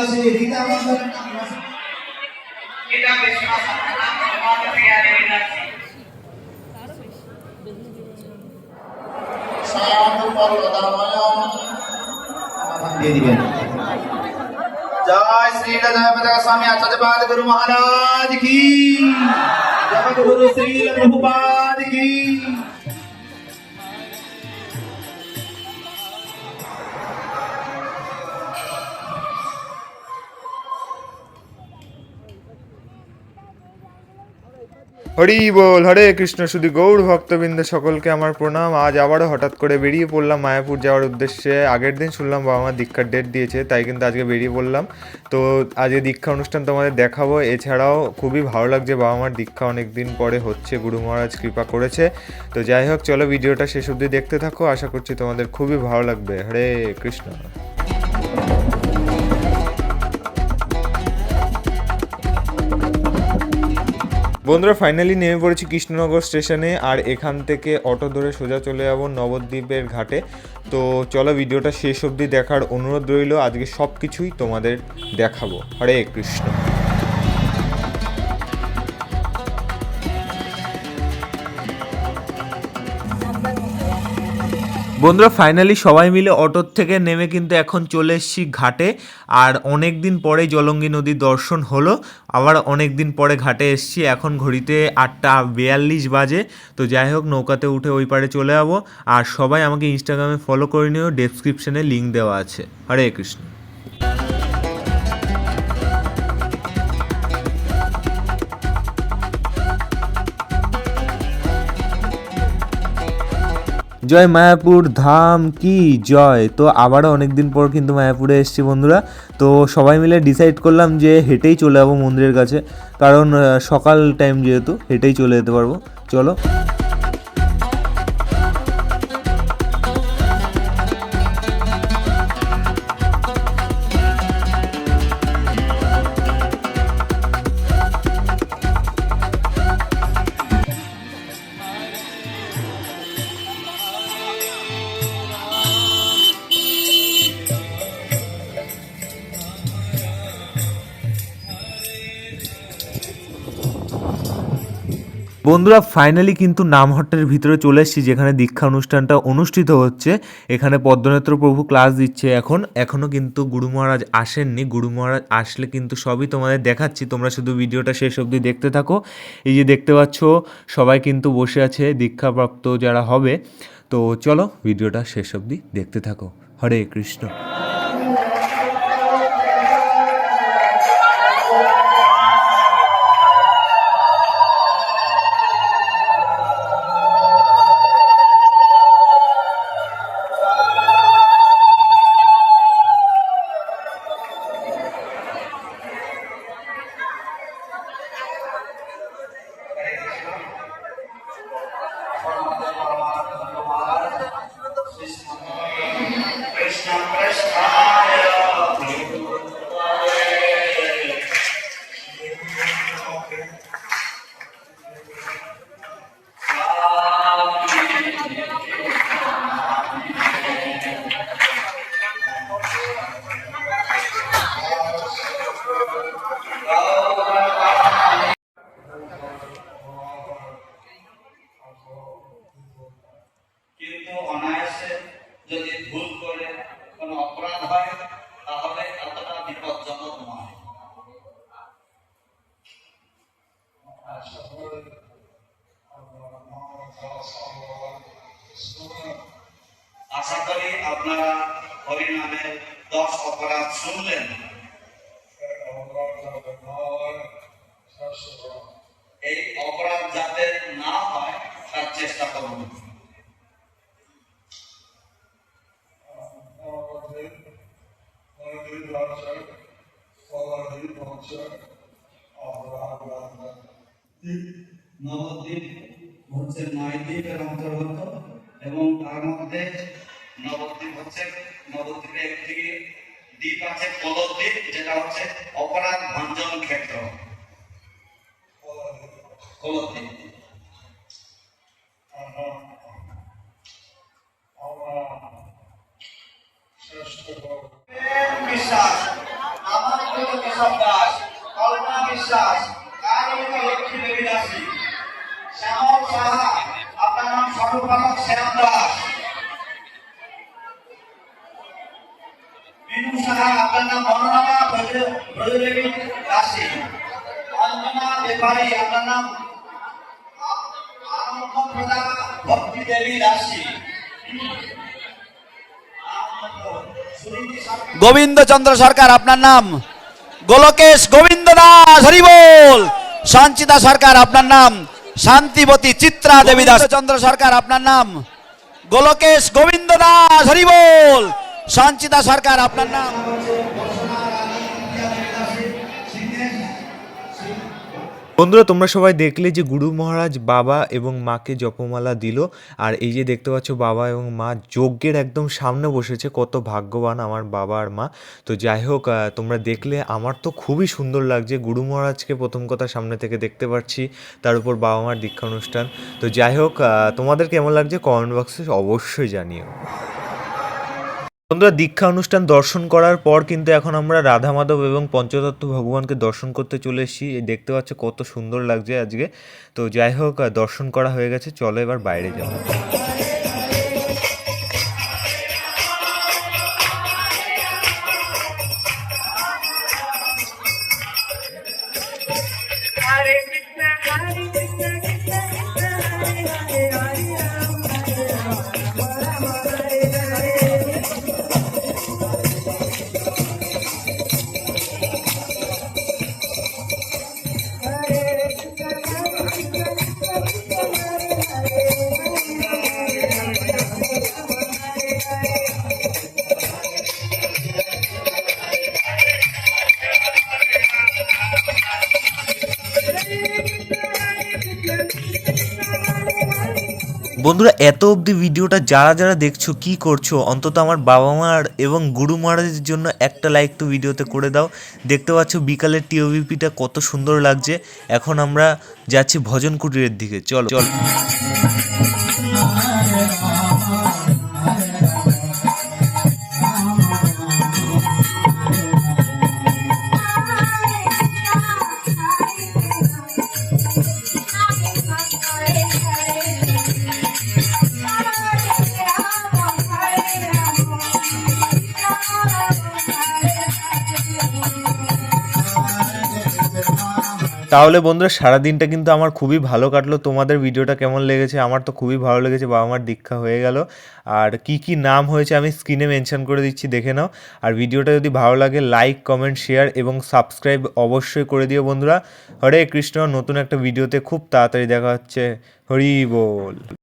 la señorita Amanda. जय श्री लदा स्वामी आचार्य पाद गुरु महाराज की जय गुरु श्री प्रभुपाद की হরি বল, হরে কৃষ্ণ, শুধু গৌড় ভক্তবৃন্দ সকলকে আমার প্রণাম। আজ আবারও হঠাৎ করে বেরিয়ে পড়লাম মায়াপুর যাওয়ার উদ্দেশ্যে। আগের দিন শুনলাম বাবা মা দীক্ষার ডেট দিয়েছে, তাই কিন্তু আজকে বেরিয়ে পড়লাম। তো আজকে দীক্ষা অনুষ্ঠান তোমাদের দেখাবো। এছাড়াও খুবই ভালো লাগছে বাবা মার দীক্ষা অনেক দিন পরে হচ্ছে, গুরু মহারাজ কৃপা করেছে। তো যাই হোক, চলো ভিডিওটা শেষ অবধি দেখতে থাকো। আশা করছি তোমাদের খুবই ভালো লাগবে। হরে কৃষ্ণ। বন্ধুরা ফাইনালি নেমে পড়েছি কৃষ্ণনগর স্টেশনে, আর এখান থেকে অটো ধরে সোজা চলে যাব নবদ্বীপের ঘাটে। তো চলো ভিডিওটা শেষ অবধি দেখার অনুরোধ রইল, আজকে সব কিছুই তোমাদের দেখাবো। হরে কৃষ্ণ। বন্ধুরা ফাইনালি সবাই মিলে অটোর থেকে নেমে কিন্তু এখন চলে এসেছি ঘাটে। আর অনেক দিন পরে জলঙ্গি নদীর দর্শন হলো। আবার অনেক দিন পরে ঘাটে এসছি। এখন ঘড়িতে আটটা বিয়াল্লিশ বাজে। তো যাই হোক, নৌকাতে উঠে ওই পারে চলে যাব। আর সবাই আমাকে ইনস্টাগ্রামে ফলো করে নিও। ডেসক্রিপশানে লিঙ্ক দেওয়া আছে। হরে কৃষ্ণ। জয় মায়াপুর, ধাম কি জয়? তো আবারও অনেক দিন পর কিন্তু মায়াপুরে এসেছি বন্ধুরা। তো সবাই মিলে ডিসাইড করলাম যে হেঁটেই চলে যাব মন্দিরের কাছে। কারণ সকাল টাইম যেহেতু, হেঁটেই চলে যেতে পারব। চলো। বন্ধুরা ফাইনালি কিন্তু নামহট্টের ভিতরে চলে এসেছি, যেখানে দীক্ষা অনুষ্ঠানটা অনুষ্ঠিত হচ্ছে। এখানে পদ্মনেত্র প্রভু ক্লাস দিচ্ছে এখন। এখনও কিন্তু গুরু মহারাজ আসেননি। গুরু মহারাজ আসলে কিন্তু সবই তোমাদের দেখাচ্ছি। তোমরা শুধু ভিডিওটা শেষ অবধি দেখতে থাকো। এই যে দেখতে পাচ্ছ, সবাই কিন্তু বসে আছে, দীক্ষাপ্রাপ্ত যারা হবে। তো চলো, ভিডিওটা শেষ অবধি দেখতে থাকো। হরে কৃষ্ণ। অপরাধ শুনলেন এই অপরাধ যাতে না হয়, তার চেষ্টা করুন। নবদ্বীপ হচ্ছে নয় দ্বীপের অন্তর্গত এবং তার মধ্যে নবদ্বীপ হচ্ছে নবদ্বীপে একটি দ্বীপ আছে কলদ্বীপ যেটা হচ্ছে অপরাধ ভঞ্জন ক্ষেত্র। কলদ্বীপ বিশ্বাস আমার লক্ষ্মী দেবী দাসী। সাহা। আপনার নাম সর্বপ্রথম শ্যাম দাস। সাহা আপনার নাম ব্রজ- ব্রজদেবী দাসী অঞ্জনা বেপারী আপনার নাম প্রদা সরকার, আপনার নাম? গোলকেশ গোবিন্দ দাস হরিবোল সঞ্চিতা সরকার, আপনার নাম? শান্তিবতী চিত্রা দেবী দাস চন্দ্র সরকার, আপনার নাম? গোলকেশ গোবিন্দ দাস হরিবোল সঞ্চিতা সরকার, আপনার নাম? বন্ধুরা, তোমরা সবাই দেখলে যে গুরু মহারাজ বাবা এবং মাকে জপমালা দিল, আর এই যে দেখতে পাচ্ছ বাবা এবং মা যজ্ঞের একদম সামনে বসেছে, কত ভাগ্যবান আমার বাবা আর মা। তো যাই হোক তোমরা দেখলে আমার তো খুবই সুন্দর লাগছে, গুরু মহারাজকে প্রথম কথা সামনে থেকে দেখতে পাচ্ছি, তার উপর বাবা মার দীক্ষা অনুষ্ঠান। তো যাই হোক তোমাদের কেমন লাগছে? কমেন্ট বক্সে অবশ্যই জানিও। বন্ধুরা, দীক্ষা অনুষ্ঠান দর্শন করার পর কিন্তু এখন আমরা রাধা মাধব এবং পঞ্চতত্ত্ব ভগবানকে দর্শন করতে চলে এসেছি। দেখতে পাচ্ছ কত সুন্দর লাগছে আজকে। তো যাই হোক, দর্শন করা হয়ে গেছে। চলো এবার বাইরে যাও বন্ধুরা, এত অবধি ভিডিওটা যারা যারা দেখছ, কি করছ, অন্তত আমার বাবা মার এবং গুরু মহারাজের জন্য একটা লাইক তো ভিডিওতে করে দাও। দেখতে পাচ্ছ বিকালের টিওভিপিটা কত সুন্দর লাগছে। এখন আমরা যাচ্ছি ভজন কুটিরের দিকে। চলো চলো। তাহলে বন্ধুরা, সারাদিনটা কিন্তু আমার খুবই ভালো কাটলো। তোমাদের ভিডিওটা কেমন লেগেছে? আমার তো খুবই ভালো লেগেছে, বাবা মার দীক্ষা হয়ে গেল। আর কি কি নাম হয়েছে আমি স্ক্রিনে মেনশন করে দিচ্ছি, দেখে নাও। আর ভিডিওটা যদি ভালো লাগে লাইক কমেন্ট শেয়ার এবং সাবস্ক্রাইব অবশ্যই করে দিও বন্ধুরা। হরে কৃষ্ণ, নতুন একটা ভিডিওতে খুব তাড়াতাড়ি দেখা হচ্ছে। হরি বল।